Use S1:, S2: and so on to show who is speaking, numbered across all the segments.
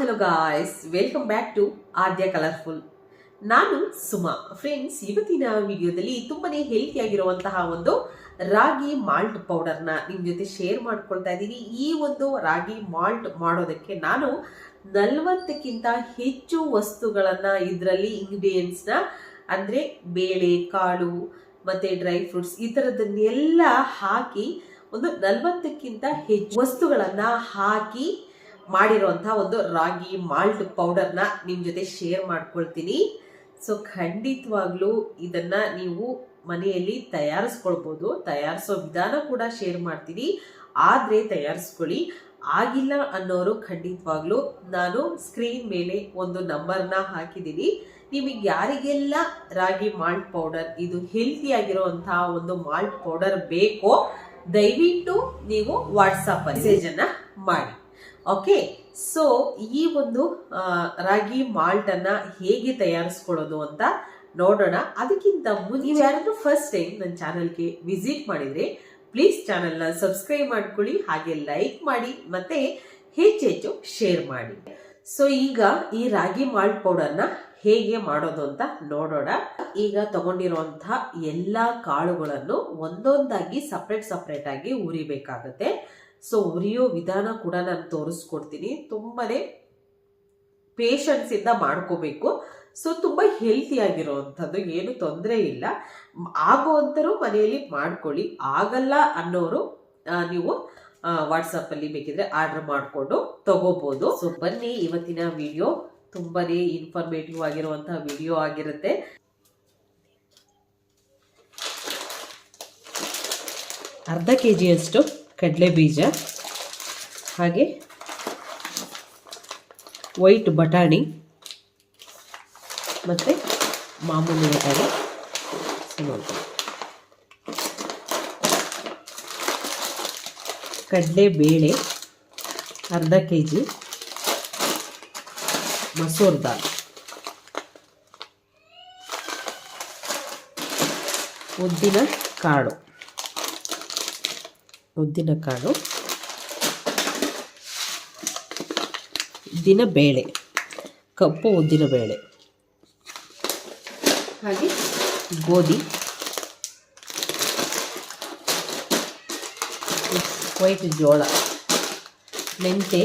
S1: Hello guys welcome back to Aadya colourful ನಾನು Suma. Friends ಇವತ್ತಿನ ವಿಡಿಯೋದಲ್ಲಿ ತುಂಬಾನೇ ಹೆಲ್ತಿ ಆಗಿರುವಂತಹ ಒಂದು ರಾಗಿ ಮಾಲ್ಟ್ ಪೌಡರ್ನ ನಿಮ್ಮ ಜೊತೆ ಶೇರ್ ಮಾಡ್ಕೊಳ್ತಾ ಇದ್ದೀನಿ. ಈ ಒಂದು ರಾಗಿ ಮಾಲ್ಟ್ ಮಾಡೋದಕ್ಕೆ ನಾನು ನಲವತ್ತಕ್ಕಿಂತ ಹೆಚ್ಚು ವಸ್ತುಗಳನ್ನ ಇದರಲ್ಲಿ ಇಂಗ್ರೀಡಿಯೆಂಟ್ಸ್ನ ಅಂದರೆ ಬೇಳೆ, ಕಾಳು, ಮತ್ತೆ ಡ್ರೈ ಫ್ರೂಟ್ಸ್ ಈ ಥರದನ್ನೆಲ್ಲ ಹಾಕಿ ಒಂದು ನಲವತ್ತಕ್ಕಿಂತ ಹೆಚ್ಚು ವಸ್ತುಗಳನ್ನ ಹಾಕಿ ಮಾಡಿರುವಂತಹ ಒಂದು ರಾಗಿ ಮಾಲ್ಟ್ ಪೌಡರ್ನ ನಿಮ್ಮ ಜೊತೆ ಶೇರ್ ಮಾಡ್ಕೊಳ್ತೀನಿ. ಸೊ ಖಂಡಿತವಾಗ್ಲೂ ಇದನ್ನ ನೀವು ಮನೆಯಲ್ಲಿ ತಯಾರಿಸ್ಕೊಳ್ಬೋದು. ತಯಾರಿಸೋ ವಿಧಾನ ಕೂಡ ಶೇರ್ ಮಾಡ್ತೀನಿ. ಆದರೆ ತಯಾರಿಸ್ಕೊಳ್ಳಿ. ಆಗಿಲ್ಲ ಅನ್ನೋರು ಖಂಡಿತವಾಗ್ಲೂ ನಾನು ಸ್ಕ್ರೀನ್ ಮೇಲೆ ಒಂದು ನಂಬರ್ನ ಹಾಕಿದ್ದೀನಿ. ನಿಮಗೆ ಯಾರಿಗೆಲ್ಲ ರಾಗಿ ಮಾಲ್ಟ್ ಪೌಡರ್ ಇದು ಹೆಲ್ತಿ ಆಗಿರುವಂತಹ ಒಂದು ಮಾಲ್ಟ್ ಪೌಡರ್ ಬೇಕೋ ದಯವಿಟ್ಟು ನೀವು ವಾಟ್ಸಪ್ ಮೆಸೇಜನ್ನು ಅನ್ನ ಮಾಡಿ. ಓಕೆ ಸೊ ಈ ಒಂದು ರಾಗಿ ಮಾಲ್ಟ್ ಅನ್ನ ಹೇಗೆ ತಯಾರಿಸ್ಕೊಳ್ಳೋದು ಅಂತ ನೋಡೋಣ. ಅದಕ್ಕಿಂತ ಮುಂದೆ ನೀವು ಯಾರಾದರೂ ಫಸ್ಟ್ ಟೈಮ್ ನನ್ನ ಚಾನಲ್ಗೆ ವಿಸಿಟ್ ಮಾಡಿದ್ರೆ ಪ್ಲೀಸ್ ಚಾನಲ್ನ ಸಬ್ಸ್ಕ್ರೈಬ್ ಮಾಡ್ಕೊಳ್ಳಿ ಹಾಗೆ ಲೈಕ್ ಮಾಡಿ ಮತ್ತೆ ಹೆಚ್ಚೆಚ್ಚು ಶೇರ್ ಮಾಡಿ. ಸೊ ಈಗ ಈ ರಾಗಿ ಮಾಲ್ಟ್ ಪೌಡರ್ನ ಹೇಗೆ ಮಾಡೋದು ಅಂತ ನೋಡೋಣ. ಈಗ ತಗೊಂಡಿರುವಂತಹ ಎಲ್ಲಾ ಕಾಳುಗಳನ್ನು ಒಂದೊಂದಾಗಿ ಸಪ್ರೇಟ್ ಸಪ್ರೇಟ್ ಆಗಿ ಉರಿಬೇಕಾಗತ್ತೆ ಸೊ ಉರಿಯೋ ವಿಧಾನ ಕೂಡ ನಾನು ತೋರಿಸ್ಕೊಡ್ತೀನಿ. ತುಂಬಾ ಪೇಷನ್ಸ್ ಇಂದ ಮಾಡ್ಕೋಬೇಕು. ಸೊ ತುಂಬ ಹೆಲ್ತಿ ಆಗಿರುವಂಥದ್ದು ಏನು ತೊಂದರೆ ಇಲ್ಲ. ಆಗುವಂಥರು ಮನೆಯಲ್ಲಿ ಮಾಡ್ಕೊಳ್ಳಿ. ಆಗಲ್ಲ ಅನ್ನೋರು ನೀವು ವಾಟ್ಸಪ್ ಅಲ್ಲಿ ಬೇಕಿದ್ರೆ ಆರ್ಡರ್ ಮಾಡಿಕೊಂಡು ತಗೋಬೋದು. ಸೊ ಬನ್ನಿ, ಇವತ್ತಿನ ವಿಡಿಯೋ ತುಂಬನೇ ಇನ್ಫಾರ್ಮೇಟಿವ್ ಆಗಿರುವಂತಹ ವಿಡಿಯೋ ಆಗಿರುತ್ತೆ. ಅರ್ಧ ಕೆ ಜಿಯಷ್ಟು ಕಡಲೆ ಬೀಜ, ಹಾಗೆ ವೈಟ್ ಬಟಾಣಿ ಮತ್ತು ಮಾಮೂಲಿ ಬಟಾಣಿ. ಕಡಲೆ ಬೇಳೆ, ಅರ್ಧ ಕೆ ಜಿ ಮಸೂರ್ ದಾಲ್. ಉದ್ದಿನ ಕಾಳು. ಉದ್ದಿನ ಕಾಳು, ಉದ್ದಿನ ಬೇಳೆ, ಕಪ್ಪು ಉದ್ದಿನ ಬೇಳೆ, ಹಾಗೆ ಗೋಧಿ, ವೈಟ್ ಜೋಳ, ಮೆಂತೆ,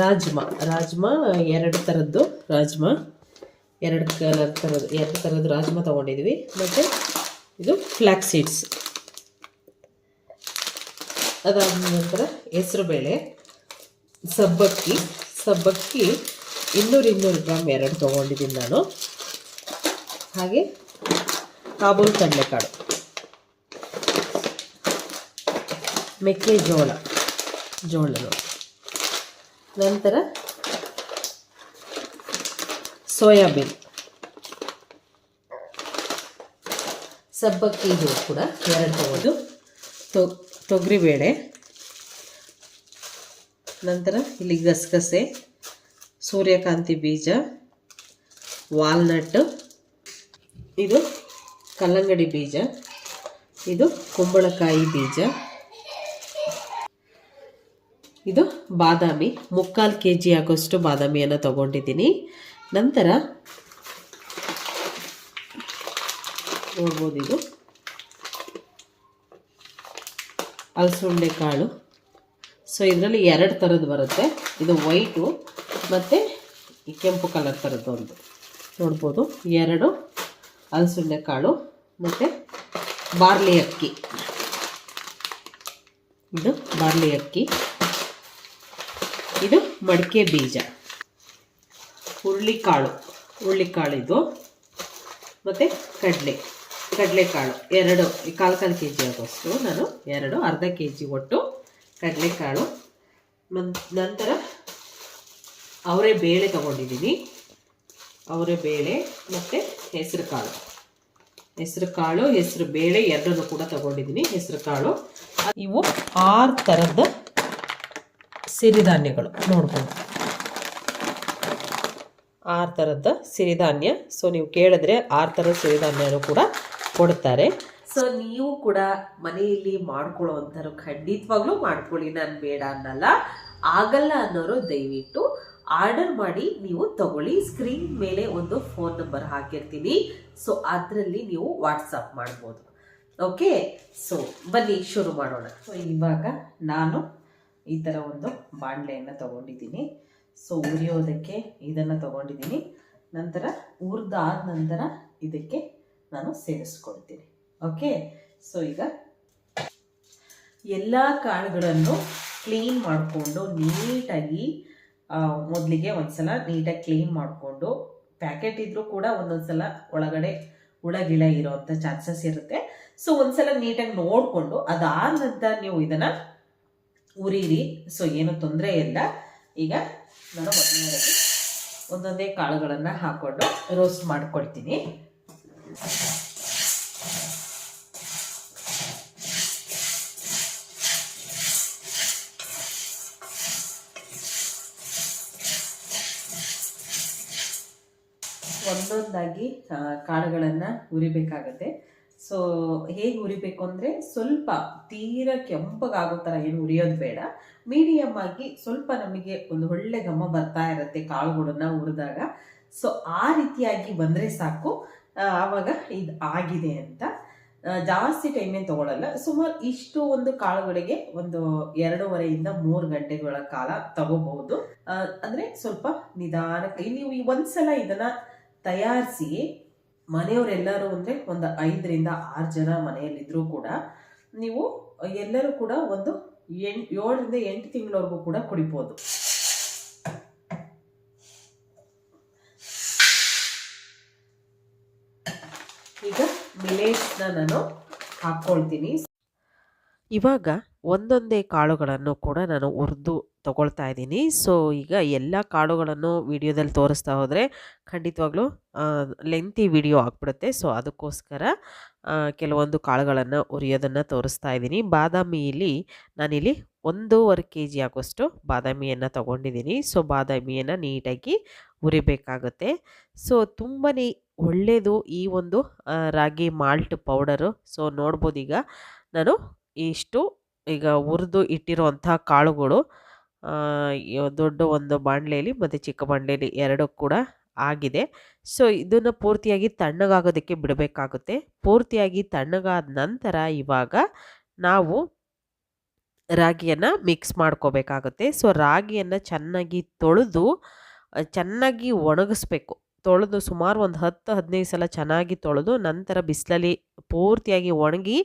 S1: ರಾಜ್ಮಾ ರಾಜ್ಮಾ ಎರಡು ಥರದ್ದು, ರಾಜ್ಮಾ ಎರಡು ಕಲರ್ ಥರದ್ದು, ಎರಡು ಥರದ್ದು ರಾಜ್ಮಾ ತೊಗೊಂಡಿದ್ವಿ. ಮತ್ತು ಇದು ಫ್ಲ್ಯಾಕ್ ಸೀಡ್ಸ್ ಅದಾದ ನಂತರ ಹೆಸರುಬೇಳೆ, ಸಬ್ಬಕ್ಕಿ ಸಬ್ಬಕ್ಕಿ ಇನ್ನೂರು ಇನ್ನೂರು ಗ್ರಾಮ್ ಎರಡು ತೊಗೊಂಡಿದ್ದೀನಿ ನಾನು. ಹಾಗೆ ಕಾಬೂಲ್ ಕಡಲೆಕಾಳು, ಮೆಕ್ಕೆಜೋಳ, ಜೋಳ ನಂತರ ಸೋಯಾಬೀನ್, ಸಬ್ಬಕ್ಕಿ ಕೂಡ ಎರಡು ತಗೋದು ತೊಗರಿಬೇಳೆ ನಂತರ ಇಲ್ಲಿ ಗಸಗಸೆ, ಸೂರ್ಯಕಾಂತಿ ಬೀಜ, ವಾಲ್ನಟ್, ಇದು ಕಲ್ಲಂಗಡಿ ಬೀಜ, ಇದು ಕುಂಬಳಕಾಯಿ ಬೀಜ, ಇದು ಬಾದಾಮಿ, ಮುಕ್ಕಾಲು ಕೆ ಜಿ ಆಗೋಷ್ಟು ಬಾದಾಮಿಯನ್ನು ತಗೊಂಡಿದ್ದೀನಿ. ನಂತರ ನೋಡ್ಬೋದು ಇದು. ಅಲಸಂಡೆ ಕಾಳು. ಸೊ ಇದರಲ್ಲಿ ಎರಡು ಥರದ್ದು ಬರುತ್ತೆ. ಇದು ವೈಟು ಮತ್ತು ಈ ಕೆಂಪು ಕಲರ್ ಥರದ್ದು ಒಂದು. ನೋಡ್ಬೋದು. ಎರಡು ಅಲಸಂಡೆ ಕಾಳು ಮತ್ತು ಬಾರ್ಲಿ ಅಕ್ಕಿ. ಇದು ಬಾರ್ಲಿ ಅಕ್ಕಿ. ಇದು ಮಡಿಕೆ ಬೀಜ. ಹುರುಳಿಕಾಳು. ಹುರುಳಿಕಾಳು ಇದು. ಮತ್ತು ಕಡಲೆ. ಕಡಲೆಕಾಳು ಎರಡು, ಈ ಕಾಲು ಕಾಲು ಕೆ ಜಿ ಆಗೋಷ್ಟು ನಾನು ಎರಡು, ಅರ್ಧ ಕೆ ಜಿ ಒಟ್ಟು ಕಡಲೆಕಾಳು. ನಂತರ ಅವರೇ ಬೇಳೆ ತಗೊಂಡಿದ್ದೀನಿ. ಅವರೇ ಬೇಳೆ ಮತ್ತು ಹೆಸರು ಕಾಳು ಹೆಸರು ಕಾಳು ಹೆಸರು ಬೇಳೆ ಎರಡನ್ನು ಕೂಡ ತಗೊಂಡಿದ್ದೀನಿ. ಹೆಸರು ಕಾಳು ಇವು ಆರು ಥರದ ಸಿರಿಧಾನ್ಯಗಳು. ನೋಡ್ಬೋದು ಆರು ಥರದ ಸಿರಿಧಾನ್ಯ. ಸೊ ನೀವು ಕೇಳಿದ್ರೆ ಆರು ಥರದ ಸಿರಿಧಾನ್ಯನೂ ಕೂಡ ಕೊಡ್ತಾರೆ. ಸೊ ನೀವು ಕೂಡ ಮನೆಯಲ್ಲಿ ಮಾಡ್ಕೊಳ್ಳೋವಂಥವ್ರು ಖಂಡಿತವಾಗ್ಲೂ ಮಾಡ್ಕೊಳ್ಳಿ, ನಾನು ಬೇಡ ಅನ್ನಲ್ಲ. ಆಗಲ್ಲ ಅನ್ನೋರು ದಯವಿಟ್ಟು ಆರ್ಡರ್ ಮಾಡಿ ನೀವು ತಗೊಳ್ಳಿ. ಸ್ಕ್ರೀನ್ ಮೇಲೆ ಒಂದು ಫೋನ್ ನಂಬರ್ ಹಾಕಿರ್ತೀನಿ. ಸೊ ಅದರಲ್ಲಿ ನೀವು ವಾಟ್ಸಪ್ ಮಾಡ್ಬೋದು. ಓಕೆ ಸೊ ಬನ್ನಿ, ಶುರು ಮಾಡೋಣ.
S2: ಸೊ ಇವಾಗ ನಾನು ಈ ಥರ ಒಂದು ಬಾಣಲೆಯನ್ನು ತಗೊಂಡಿದ್ದೀನಿ. ಸೊ ಉರಿಯೋದಕ್ಕೆ ಇದನ್ನು ತಗೊಂಡಿದ್ದೀನಿ. ನಂತರ ಹುರಿದಾದ ನಂತರ ಇದಕ್ಕೆ ನಾನು ಸೇರಿಸ್ಕೊಳ್ತೀನಿ. ಓಕೆ ಸೊ ಈಗ ಎಲ್ಲ ಕಾಳುಗಳನ್ನು ಕ್ಲೀನ್ ಮಾಡಿಕೊಂಡು ನೀಟಾಗಿ ಮೊದಲಿಗೆ ಒಂದ್ಸಲ ನೀಟಾಗಿ ಕ್ಲೀನ್ ಮಾಡಿಕೊಂಡು ಪ್ಯಾಕೆಟ್ ಇದ್ರೂ ಕೂಡ ಒಂದೊಂದು ಸಲ ಒಳಗಡೆ ಹುಳ ಗಿಳ ಇರೋವಂಥ ಚಾನ್ಸಸ್ ಇರುತ್ತೆ. ಸೊ ಒಂದ್ಸಲ ನೀಟಾಗಿ ನೋಡಿಕೊಂಡು ಅದಾದ ನಂತರ ನೀವು ಇದನ್ನು ಉರಿರಿ. ಸೊ ಏನು ತೊಂದರೆ ಇಲ್ಲ. ಈಗ ನಾನು ಮೊದಲನೇದಾಗಿ ಒಂದೊಂದೇ ಕಾಳುಗಳನ್ನು ಹಾಕ್ಕೊಂಡು ರೋಸ್ಟ್ ಮಾಡ್ಕೊಳ್ತೀನಿ. ಒಂದೊಂದಾಗಿ ಕಾಳುಗಳನ್ನು ಉರಿಬೇಕಾಗತ್ತೆ ಸೊ, ಹೇಗೆ ಉರಿಬೇಕು ಅಂದರೆ ಸ್ವಲ್ಪ ತೀರ ಕೆಂಪಗಾಗೋ ಥರ ಏನು ಉರಿಯೋದು ಬೇಡ. ಮೀಡಿಯಮ್ ಆಗಿ ಸ್ವಲ್ಪ ನಮಗೆ ಒಂದು ಒಳ್ಳೆ ಘಮ ಬರ್ತಾ ಇರುತ್ತೆ ಕಾಳುಗಳನ್ನು ಹುರಿದಾಗ. ಸೊ, ಆ ರೀತಿಯಾಗಿ ಬಂದರೆ ಸಾಕು. ಆವಾಗ ಇದು ಆಗಿದೆ ಅಂತ. ಜಾಸ್ತಿ ಜಾಸ್ತಿ ಟೈಮೇನು ತಗೊಳ್ಳಲ್ಲ ಸುಮಾರು ಇಷ್ಟು ಒಂದು ಕಾಳುಗಳಿಗೆ ಒಂದು ಎರಡೂವರೆಯಿಂದ ಮೂರು ಗಂಟೆಗಳ ಕಾಲ ತಗೋಬಹುದು. ಅಂದರೆ ಸ್ವಲ್ಪ ನಿಧಾನಕ್ಕೆ ನೀವು ಒಂದ್ಸಲ ಇದನ್ನ ತಯಾರಿಸಿ, ಮನೆಯವರೆಲ್ಲರೂ ಅಂದರೆ ಒಂದು ಐದರಿಂದ ಆರು ಜನ ಮನೆಯಲ್ಲಿದ್ದರೂ ಕೂಡ ನೀವು ಎಲ್ಲರೂ ಕೂಡ ಒಂದು ಎಂಟು, ಏಳರಿಂದ ಎಂಟು ತಿಂಗಳವರೆಗೂ ಕೂಡ ಕುಡಿಬೋದು ಈಗ ನಾನು ಹಾಕ್ಕೊಳ್ತೀನಿ
S1: ಇವಾಗ ಒಂದೊಂದೇ ಕಾಳುಗಳನ್ನು ಕೂಡ ನಾನು ಹುರಿದು ತಗೊಳ್ತಾ ಇದ್ದೀನಿ. ಸೊ ಈಗ ಎಲ್ಲ ಕಾಳುಗಳನ್ನು ವಿಡಿಯೋದಲ್ಲಿ ತೋರಿಸ್ತಾ ಹೋದರೆ ಖಂಡಿತವಾಗ್ಲೂ ಲೆಂತಿ ವಿಡಿಯೋ ಆಗ್ಬಿಡುತ್ತೆ. ಸೊ ಅದಕ್ಕೋಸ್ಕರ ಕೆಲವೊಂದು ಕಾಳುಗಳನ್ನು ಉರಿಯೋದನ್ನು ತೋರಿಸ್ತಾ ಇದ್ದೀನಿ. ಬಾದಾಮಿಯಲ್ಲಿ ನಾನಿಲ್ಲಿ ಒಂದೂವರೆ ಕೆ ಜಿ ಆಗೋಷ್ಟು ಬಾದಾಮಿಯನ್ನು ತಗೊಂಡಿದ್ದೀನಿ. ಸೊ ಬಾದಾಮಿಯನ್ನು ನೀಟಾಗಿ ಉರಿಬೇಕಾಗುತ್ತೆ ಸೊ ತುಂಬಾ ಒಳ್ಳೆಯದು ಈ ಒಂದು ರಾಗಿ ಮಾಲ್ಟ್ ಪೌಡರು. ಸೊ, ನೋಡ್ಬೋದು ಈಗ ನಾನು ಇಷ್ಟು ಈಗ ಹುರಿದು ಇಟ್ಟಿರುವಂಥ ಕಾಳುಗಳು ದೊಡ್ಡ ಒಂದು ಬಾಣಲೆಯಲ್ಲಿ ಮತ್ತು ಚಿಕ್ಕ ಬಾಣಲೆಯಲ್ಲಿ ಎರಡು ಕೂಡ ಆಗಿದೆ. ಸೊ, ಇದನ್ನು ಪೂರ್ತಿಯಾಗಿ ತಣ್ಣಗಾಗೋದಕ್ಕೆ ಬಿಡಬೇಕಾಗುತ್ತೆ. ಪೂರ್ತಿಯಾಗಿ ತಣ್ಣಗಾದ ನಂತರ ಇವಾಗ ನಾವು ರಾಗಿಯನ್ನು ಮಿಕ್ಸ್ ಮಾಡ್ಕೋಬೇಕಾಗುತ್ತೆ. ಸೊ, ರಾಗಿಯನ್ನು ಚೆನ್ನಾಗಿ ತೊಳೆದು ಚೆನ್ನಾಗಿ ಒಣಗಿಸ್ಬೇಕು. ತೊಳೆದು ಸುಮಾರು ಒಂದು ಹತ್ತು, ಹದಿನೈದು ಸಲ ಚೆನ್ನಾಗಿ ತೊಳೆದು ನಂತರ ಬಿಸಿಲಲ್ಲಿ ಪೂರ್ತಿಯಾಗಿ ಒಣಗಿ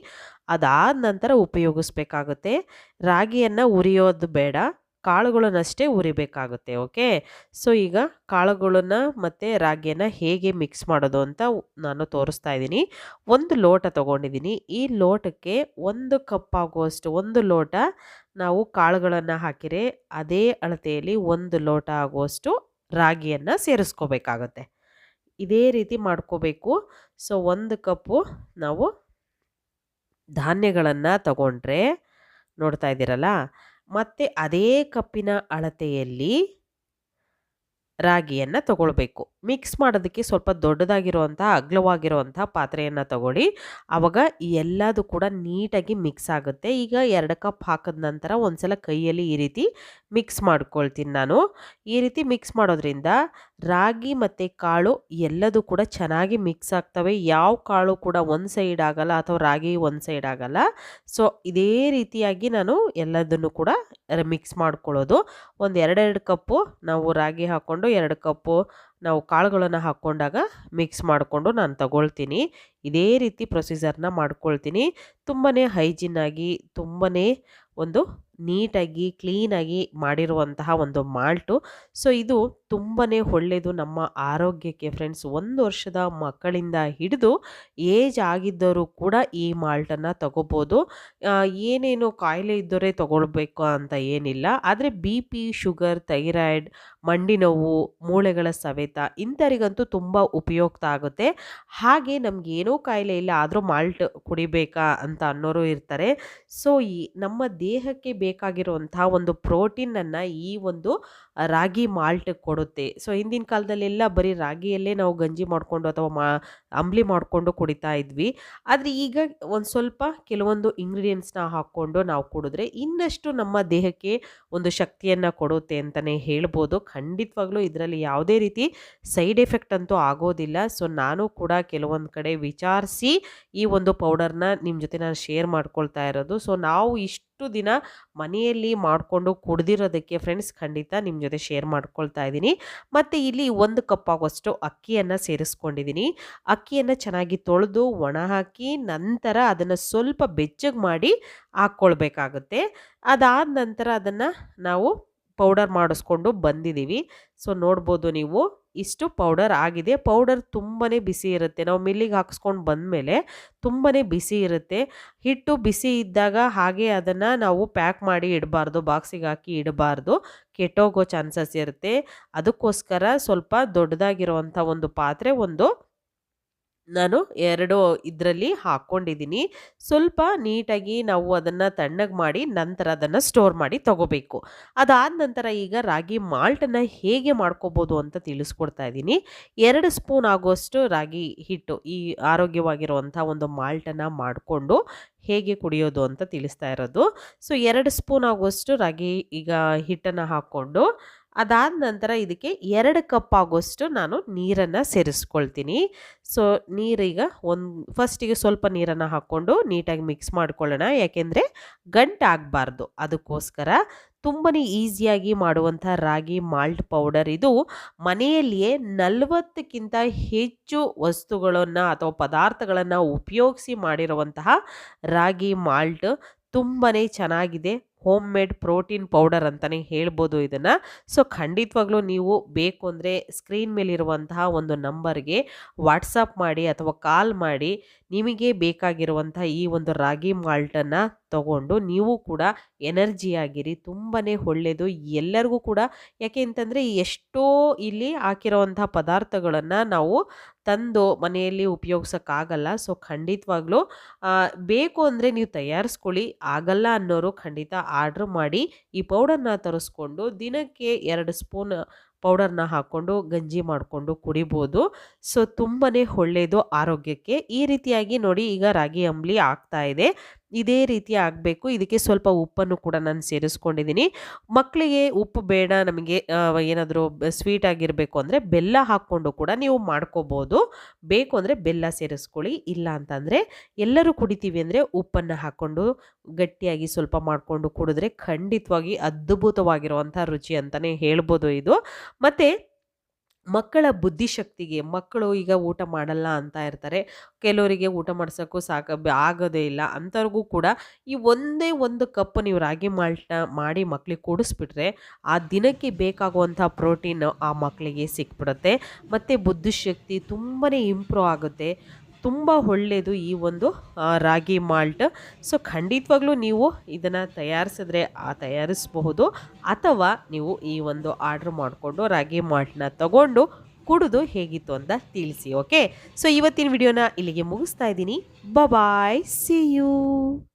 S1: ಅದಾದ ನಂತರ ಉಪಯೋಗಿಸ್ಬೇಕಾಗುತ್ತೆ. ರಾಗಿಯನ್ನು ಉರಿಯೋದು ಬೇಡ, ಕಾಳುಗಳನ್ನಷ್ಟೇ ಉರಿಬೇಕಾಗುತ್ತೆ, ಓಕೆ? ಸೊ, ಈಗ ಕಾಳುಗಳನ್ನು ಮತ್ತು ರಾಗಿಯನ್ನು ಹೇಗೆ ಮಿಕ್ಸ್ ಮಾಡೋದು ಅಂತ ನಾನು ತೋರಿಸ್ತಾ ಇದ್ದೀನಿ. ಒಂದು ಲೋಟ ತೊಗೊಂಡಿದ್ದೀನಿ. ಈ ಲೋಟಕ್ಕೆ ಒಂದು ಕಪ್ ಆಗುವಷ್ಟು, ಒಂದು ಲೋಟ ನಾವು ಕಾಳುಗಳನ್ನು ಹಾಕಿರೆ ಅದೇ ಅಳತೆಯಲ್ಲಿ ಒಂದು ಲೋಟ ಆಗುವಷ್ಟು ರಾಗಿಯನ್ನು ಸೇರಿಸ್ಕೋಬೇಕಾಗತ್ತೆ. ಇದೇ ರೀತಿ ಮಾಡ್ಕೋಬೇಕು. ಸೊ, ಒಂದು ಕಪ್ಪು ನಾವು ಧಾನ್ಯಗಳನ್ನು ತಗೊಂಡ್ರೆ ನೋಡ್ತಾ ಇದ್ದೀರಲ್ಲ, ಮತ್ತು ಅದೇ ಕಪ್ಪಿನ ಅಳತೆಯಲ್ಲಿ ರಾಗಿಯನ್ನು ತಗೊಳ್ಬೇಕು. ಮಿಕ್ಸ್ ಮಾಡೋದಕ್ಕೆ ಸ್ವಲ್ಪ ದೊಡ್ಡದಾಗಿರುವಂಥ ಅಗ್ಲವಾಗಿರುವಂಥ ಪಾತ್ರೆಯನ್ನು ತಗೊಳ್ಳಿ. ಆವಾಗ ಎಲ್ಲದು ಕೂಡ ನೀಟಾಗಿ ಮಿಕ್ಸ್ ಆಗುತ್ತೆ. ಈಗ ಎರಡು ಕಪ್ ಹಾಕಿದ ನಂತರ ಒಂದು ಸಲ ಕೈಯಲ್ಲಿ ಈ ರೀತಿ ಮಿಕ್ಸ್ ಮಾಡ್ಕೊಳ್ತೀನಿ ನಾನು. ಈ ರೀತಿ ಮಿಕ್ಸ್ ಮಾಡೋದ್ರಿಂದ ರಾಗಿ ಮತ್ತು ಕಾಳು ಎಲ್ಲದೂ ಕೂಡ ಚೆನ್ನಾಗಿ ಮಿಕ್ಸ್ ಆಗ್ತವೆ. ಯಾವ ಕಾಳು ಕೂಡ ಒಂದು ಸೈಡ್ ಆಗಲ್ಲ ಅಥವಾ ರಾಗಿ ಒಂದು ಸೈಡ್ ಆಗಲ್ಲ. ಸೊ ಇದೇ ರೀತಿಯಾಗಿ ನಾನು ಎಲ್ಲದನ್ನು ಕೂಡ ಮಿಕ್ಸ್ ಮಾಡ್ಕೊಳ್ಳೋದು. ಒಂದು ಎರಡೆರಡು ಕಪ್ಪು ನಾವು ರಾಗಿ ಹಾಕ್ಕೊಂಡು ಎರಡು ಕಪ್ಪು ನಾವು ಕಾಳುಗಳನ್ನು ಹಾಕ್ಕೊಂಡಾಗ ಮಿಕ್ಸ್ ಮಾಡಿಕೊಂಡು ನಾನು ತಗೊಳ್ತೀನಿ. ಇದೇ ರೀತಿ ಪ್ರೊಸೀಜರ್ನ ಮಾಡ್ಕೊಳ್ತೀನಿ. ತುಂಬಾ ಹೈಜಿನ್ನಾಗಿ ತುಂಬಾ ಒಂದು ನೀಟಾಗಿ ಕ್ಲೀನಾಗಿ ಮಾಡಿರುವಂತಹ ಒಂದು ಮಾಲ್ಟು. ಸೊ ಇದು ತುಂಬಾ ಒಳ್ಳೆಯದು ನಮ್ಮ ಆರೋಗ್ಯಕ್ಕೆ ಫ್ರೆಂಡ್ಸ್ ಒಂದು ವರ್ಷದ ಮಕ್ಕಳಿಂದ ಹಿಡಿದು ಏಜ್ ಆಗಿದ್ದರೂ ಕೂಡ ಈ ಮಾಲ್ಟನ್ನು ತಗೋಬೋದು. ಏನೇನು ಕಾಯಿಲೆ ಇದ್ದರೆ ತಗೊಳ್ಬೇಕು ಅಂತ ಏನಿಲ್ಲ. ಆದರೆ ಬಿ ಪಿ ಶುಗರ್ ಥೈರಾಯ್ಡ್ ಮಂಡಿ ನೋವು, ಮೂಳೆಗಳ ಸವೆತ ಇಂಥವರಿಗಂತೂ ತುಂಬ ಉಪಯುಕ್ತ ಆಗುತ್ತೆ. ಹಾಗೆ ನಮ್ಗೆ ಏನೂ ಕಾಯಿಲೆ ಇಲ್ಲ, ಆದರೂ ಮಾಲ್ಟ್ ಕುಡಿಬೇಕಾ ಅಂತ ಅನ್ನೋರು ಇರ್ತಾರೆ. ಸೊ ಈ ನಮ್ಮ ದೇಹಕ್ಕೆ ಬೇಕಾಗಿರುವಂತಹ ಒಂದು ಪ್ರೋಟೀನನ್ನು ಈ ಒಂದು ರಾಗಿ ಮಾಲ್ಟ್ ಕೊಡೋ ಕೊಡುತ್ತೆ. ಸೊ ಹಿಂದಿನ ಕಾಲದಲ್ಲೆಲ್ಲ ಬರೀ ರಾಗಿಯಲ್ಲೇ ನಾವು ಗಂಜಿ ಮಾಡಿಕೊಂಡು ಅಥವಾ ಮಾ ಅಂಬ್ಲಿ ಮಾಡಿಕೊಂಡು ಕುಡಿತಾ ಇದ್ವಿ. ಆದರೆ ಈಗ ಒಂದು ಸ್ವಲ್ಪ ಕೆಲವೊಂದು ಇಂಗ್ರೀಡಿಯೆಂಟ್ಸ್ನ ಹಾಕ್ಕೊಂಡು ನಾವು ಕುಡಿದ್ರೆ ಇನ್ನಷ್ಟು ನಮ್ಮ ದೇಹಕ್ಕೆ ಒಂದು ಶಕ್ತಿಯನ್ನು ಕೊಡುತ್ತೆ ಅಂತಲೇ ಹೇಳ್ಬೋದು. ಖಂಡಿತವಾಗ್ಲೂ ಇದರಲ್ಲಿ ಯಾವುದೇ ರೀತಿ ಸೈಡ್ ಎಫೆಕ್ಟ್ ಅಂತೂ ಆಗೋದಿಲ್ಲ. ಸೊ, ನಾನು ಕೂಡ ಕೆಲವೊಂದು ಕಡೆ ವಿಚಾರಿಸಿ ಈ ಒಂದು ಪೌಡರ್ನ ನಿಮ್ಮ ಜೊತೆ ನಾನು ಶೇರ್ ಮಾಡ್ಕೊಳ್ತಾ ಇರೋದು. ಸೊ, ನಾವು ಇಷ್ಟು ದಿನ ಮನೆಯಲ್ಲಿ ಮಾಡಿಕೊಂಡು ಕುಡ್ದಿರೋದಕ್ಕೆ ಫ್ರೆಂಡ್ಸ್ ಖಂಡಿತ ನಿಮ್ಮ ಜೊತೆ ಶೇರ್ ಮಾಡ್ಕೊಳ್ತಾ ಇದ್ದೀನಿ. ಮತ್ತು ಇಲ್ಲಿ ಒಂದು ಕಪ್ ಆಗುವಷ್ಟು ಅಕ್ಕಿಯನ್ನು ಸೇರಿಸ್ಕೊಂಡಿದ್ದೀನಿ. ಅಕ್ಕಿಯನ್ನು ಚೆನ್ನಾಗಿ ತೊಳೆದು ಒಣ ಹಾಕಿ ನಂತರ ಅದನ್ನು ಸ್ವಲ್ಪ ಬೆಚ್ಚಗೆ ಮಾಡಿ ಹಾಕ್ಕೊಳ್ಬೇಕಾಗುತ್ತೆ. ಅದಾದ ನಂತರ ಅದನ್ನು ನಾವು ಪೌಡರ್ ಮಾಡಿಸ್ಕೊಂಡು ಬಂದಿದ್ದೀವಿ ಸೊ, ನೋಡ್ಬೋದು ನೀವು ಇಷ್ಟು ಪೌಡರ್ ಆಗಿದೆ. ಪೌಡರ್ ತುಂಬಾ ಬಿಸಿ ಇರುತ್ತೆ. ನಾವು ಮಿಲ್ಲಿಗೆ ಹಾಕ್ಸ್ಕೊಂಡು ಬಂದಮೇಲೆ ತುಂಬಾ ಬಿಸಿ ಇರುತ್ತೆ. ಹಿಟ್ಟು ಬಿಸಿ ಇದ್ದಾಗ ಹಾಗೆ ಅದನ್ನು ನಾವು ಪ್ಯಾಕ್ ಮಾಡಿ ಇಡಬಾರ್ದು, ಬಾಕ್ಸಿಗೆ ಹಾಕಿ ಇಡಬಾರ್ದು. ಕೆಟ್ಟೋಗೋ ಚಾನ್ಸಸ್ ಇರುತ್ತೆ. ಅದಕ್ಕೋಸ್ಕರ ಸ್ವಲ್ಪ ದೊಡ್ಡದಾಗಿರುವಂಥ ಒಂದು ಪಾತ್ರೆ ಒಂದು ನಾನು ಎರಡು ಇದರಲ್ಲಿ ಹಾಕ್ಕೊಂಡಿದ್ದೀನಿ ಸ್ವಲ್ಪ ನೀಟಾಗಿ ನಾವು ಅದನ್ನು ತಣ್ಣಗೆ ಮಾಡಿ ನಂತರ ಅದನ್ನು ಸ್ಟೋರ್ ಮಾಡಿ ತಗೋಬೇಕು. ಅದಾದ ನಂತರ ಈಗ ರಾಗಿ ಮಾಲ್ಟನ್ನು ಹೇಗೆ ಮಾಡ್ಕೋಬೋದು ಅಂತ ತಿಳಿಸ್ಕೊಡ್ತಾ ಇದ್ದೀನಿ. ಎರಡು ಸ್ಪೂನ್ ಆಗುವಷ್ಟು ರಾಗಿ ಹಿಟ್ಟು ಈ ಆರೋಗ್ಯವಾಗಿರುವಂಥ ಒಂದು ಮಾಲ್ಟನ್ನು ಮಾಡಿಕೊಂಡು ಹೇಗೆ ಕುಡಿಯೋದು ಅಂತ ತಿಳಿಸ್ತಾ ಇರೋದು. ಸೊ, ಎರಡು ಸ್ಪೂನ್ ಆಗುವಷ್ಟು ರಾಗಿ ಈಗ ಹಿಟ್ಟನ್ನು ಹಾಕ್ಕೊಂಡು ಅದಾದ ನಂತರ ಇದಕ್ಕೆ ಎರಡು ಕಪ್ ಆಗೋಷ್ಟು ನಾನು ನೀರನ್ನು ಸೇರಿಸ್ಕೊಳ್ತೀನಿ. ಸೊ ನೀರೀಗ ಒಂದು ಫಸ್ಟಿಗೆ ಸ್ವಲ್ಪ ನೀರನ್ನು ಹಾಕ್ಕೊಂಡು ನೀಟಾಗಿ ಮಿಕ್ಸ್ ಮಾಡ್ಕೊಳ್ಳೋಣ. ಯಾಕೆಂದರೆ ಗಂಟಾಗಬಾರ್ದು ಅದಕ್ಕೋಸ್ಕರ ತುಂಬಾ ಈಸಿಯಾಗಿ ಮಾಡುವಂಥ ರಾಗಿ ಮಾಲ್ಟ್ ಪೌಡರ್. ಇದು ಮನೆಯಲ್ಲಿಯೇ ನಲವತ್ತಕ್ಕಿಂತ ಹೆಚ್ಚು ವಸ್ತುಗಳನ್ನು ಅಥವಾ ಪದಾರ್ಥಗಳನ್ನು ಉಪಯೋಗಿಸಿ ಮಾಡಿರುವಂತಹ ರಾಗಿ ಮಾಲ್ಟ್ ತುಂಬಾ ಚೆನ್ನಾಗಿದೆ. ಹೋಮ್ ಮೇಡ್ ಪ್ರೋಟೀನ್ ಪೌಡರ್ ಅಂತಲೇ ಹೇಳ್ಬೋದು ಇದನ್ನು. ಸೊ ಖಂಡಿತವಾಗ್ಲೂ ನೀವು ಬೇಕು ಅಂದರೆ ಸ್ಕ್ರೀನ್ ಮೇಲಿರುವಂತಹ ಒಂದು ನಂಬರ್ಗೆ ವಾಟ್ಸಪ್ ಮಾಡಿ ಅಥವಾ ಕಾಲ್ ಮಾಡಿ ನಿಮಗೆ ಬೇಕಾಗಿರುವಂಥ ಈ ಒಂದು ರಾಗಿ ಮಾಲ್ಟನ್ನು ತಗೊಂಡು ನೀವು ಕೂಡ ಎನರ್ಜಿಯಾಗಿರಿ ತುಂಬಾ ಒಳ್ಳೆಯದು ಎಲ್ಲರಿಗೂ ಕೂಡ ಯಾಕೆ ಅಂತಂದರೆ ಎಷ್ಟೋ ಇಲ್ಲಿ ಹಾಕಿರೋವಂಥ ಪದಾರ್ಥಗಳನ್ನು ನಾವು ತಂದು ಮನೆಯಲ್ಲಿ ಉಪಯೋಗಿಸೋಕ್ಕಾಗಲ್ಲ. ಸೊ, ಖಂಡಿತವಾಗ್ಲೂ ಬೇಕು ಅಂದರೆ ನೀವು ತಯಾರಿಸ್ಕೊಳ್ಳಿ. ಆಗಲ್ಲ ಅನ್ನೋರು ಖಂಡಿತ ಆರ್ಡ್ರ್ ಮಾಡಿ ಈ ಪೌಡರ್ನ ತರಿಸ್ಕೊಂಡು ದಿನಕ್ಕೆ ಎರಡು ಸ್ಪೂನ್ ಪೌಡರ್ನ ಹಾಕ್ಕೊಂಡು ಗಂಜಿ ಮಾಡಿಕೊಂಡು ಕುಡಿಬೋದು. ಸೊ ತುಂಬಾ ಒಳ್ಳೆಯದು ಆರೋಗ್ಯಕ್ಕೆ. ಈ ರೀತಿಯಾಗಿ ನೋಡಿ ಈಗ ರಾಗಿ ಅಂಬಲಿ ಆಗ್ತಾ ಇದೆ. ಇದೇ ರೀತಿ ಆಗಬೇಕು. ಇದಕ್ಕೆ ಸ್ವಲ್ಪ ಉಪ್ಪನ್ನು ಕೂಡ ನಾನು ಸೇರಿಸ್ಕೊಂಡಿದ್ದೀನಿ. ಮಕ್ಕಳಿಗೆ ಉಪ್ಪು ಬೇಡ, ನಮಗೆ ಏನಾದರೂ ಸ್ವೀಟ್ ಆಗಿರಬೇಕು ಅಂದರೆ ಬೆಲ್ಲ ಹಾಕ್ಕೊಂಡು ಕೂಡ ನೀವು ಮಾಡ್ಕೋಬೋದು. ಬೇಕು ಅಂದರೆ ಬೆಲ್ಲ ಸೇರಿಸ್ಕೊಳ್ಳಿ, ಇಲ್ಲ ಅಂತಂದರೆ ಎಲ್ಲರೂ ಕುಡಿತೀವಿ ಅಂದರೆ ಉಪ್ಪನ್ನು ಹಾಕ್ಕೊಂಡು ಗಟ್ಟಿಯಾಗಿ ಸ್ವಲ್ಪ ಮಾಡಿಕೊಂಡು ಕುಡಿದ್ರೆ ಖಂಡಿತವಾಗಿ ಅದ್ಭುತವಾಗಿರುವಂಥ ರುಚಿ ಅಂತಲೇ ಹೇಳ್ಬೋದು ಇದು. ಮತ್ತು ಮಕ್ಕಳ ಬುದ್ಧಿಶಕ್ತಿಗೆ, ಮಕ್ಕಳು ಈಗ ಊಟ ಮಾಡಲ್ಲ ಅಂತ ಇರ್ತಾರೆ. ಕೆಲವರಿಗೆ ಊಟ ಮಾಡಿಸೋಕ್ಕೂ ಸಾಕ ಆಗೋದೇ ಇಲ್ಲ. ಅಂಥವ್ರಿಗೂ ಕೂಡ ಈ ಒಂದೇ ಒಂದು ಕಪ್ ನೀವು ರಾಗಿ ಮಾಲ್ಟ್ನ ಮಾಡಿ ಮಕ್ಕಳಿಗೆ ಕೊಡಿಸ್ಬಿಟ್ರೆ ಆ ದಿನಕ್ಕೆ ಬೇಕಾಗುವಂಥ ಪ್ರೋಟೀನ್ ಆ ಮಕ್ಕಳಿಗೆ ಸಿಕ್ಬಿಡುತ್ತೆ. ಮತ್ತು ಬುದ್ಧಿಶಕ್ತಿ ತುಂಬಾ ಇಂಪ್ರೂವ್ ಆಗುತ್ತೆ. ತುಂಬ ಒಳ್ಳೆಯದು ಈ ಒಂದು ರಾಗಿ ಮಾಲ್ಟ್. ಸೊ, ಖಂಡಿತವಾಗ್ಲೂ ನೀವು ಇದನ್ನು ತಯಾರಿಸಿದ್ರೆ ತಯಾರಿಸಬಹುದು. ಅಥವಾ ನೀವು ಈ ಒಂದು ಆರ್ಡ್ರ್ ಮಾಡಿಕೊಂಡು ರಾಗಿ ಮಾಲ್ಟ್ನ ತಗೊಂಡು ಕುಡಿದು ಹೇಗಿತ್ತು ಅಂತ ತಿಳಿಸಿ, ಓಕೆ? ಸೊ, ಇವತ್ತಿನ ವಿಡಿಯೋನ ಇಲ್ಲಿಗೆ ಮುಗಿಸ್ತಾ ಇದ್ದೀನಿ. Bye see you.